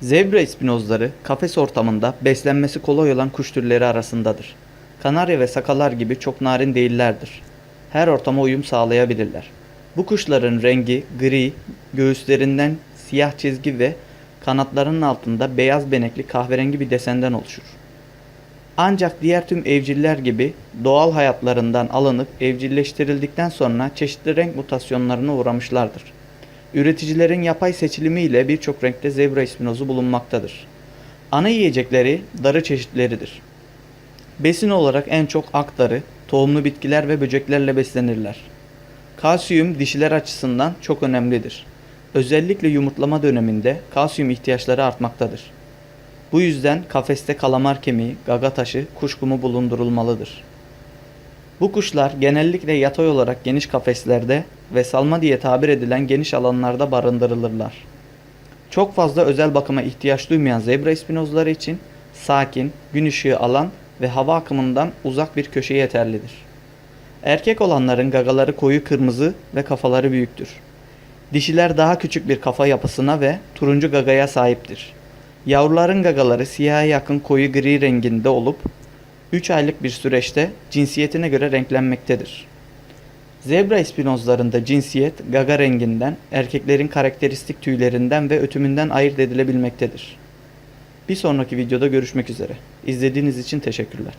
Zebra ispinozları kafes ortamında beslenmesi kolay olan kuş türleri arasındadır. Kanarya ve sakalar gibi çok narin değillerdir. Her ortama uyum sağlayabilirler. Bu kuşların rengi gri, göğüslerinden siyah çizgi ve kanatlarının altında beyaz benekli kahverengi bir desenden oluşur. Ancak diğer tüm evciller gibi doğal hayatlarından alınıp evcilleştirildikten sonra çeşitli renk mutasyonlarına uğramışlardır. Üreticilerin yapay seçilimiyle birçok renkte zebra ispinozu bulunmaktadır. Ana yiyecekleri darı çeşitleridir. Besin olarak en çok aktarı, tohumlu bitkiler ve böceklerle beslenirler. Kalsiyum dişiler açısından çok önemlidir. Özellikle yumurtlama döneminde kalsiyum ihtiyaçları artmaktadır. Bu yüzden kafeste kalamar kemiği, gaga taşı, kuşkumu bulundurulmalıdır. Bu kuşlar genellikle yatay olarak geniş kafeslerde ve salma diye tabir edilen geniş alanlarda barındırılırlar. Çok fazla özel bakıma ihtiyaç duymayan zebra ispinozları için sakin, gün ışığı alan ve hava akımından uzak bir köşe yeterlidir. Erkek olanların gagaları koyu kırmızı ve kafaları büyüktür. Dişiler daha küçük bir kafa yapısına ve turuncu gagaya sahiptir. Yavruların gagaları siyaha yakın koyu gri renginde olup 3 aylık bir süreçte cinsiyetine göre renklenmektedir. Zebra ispinozlarında cinsiyet gaga renginden, erkeklerin karakteristik tüylerinden ve ötümünden ayırt edilebilmektedir. Bir sonraki videoda görüşmek üzere. İzlediğiniz için teşekkürler.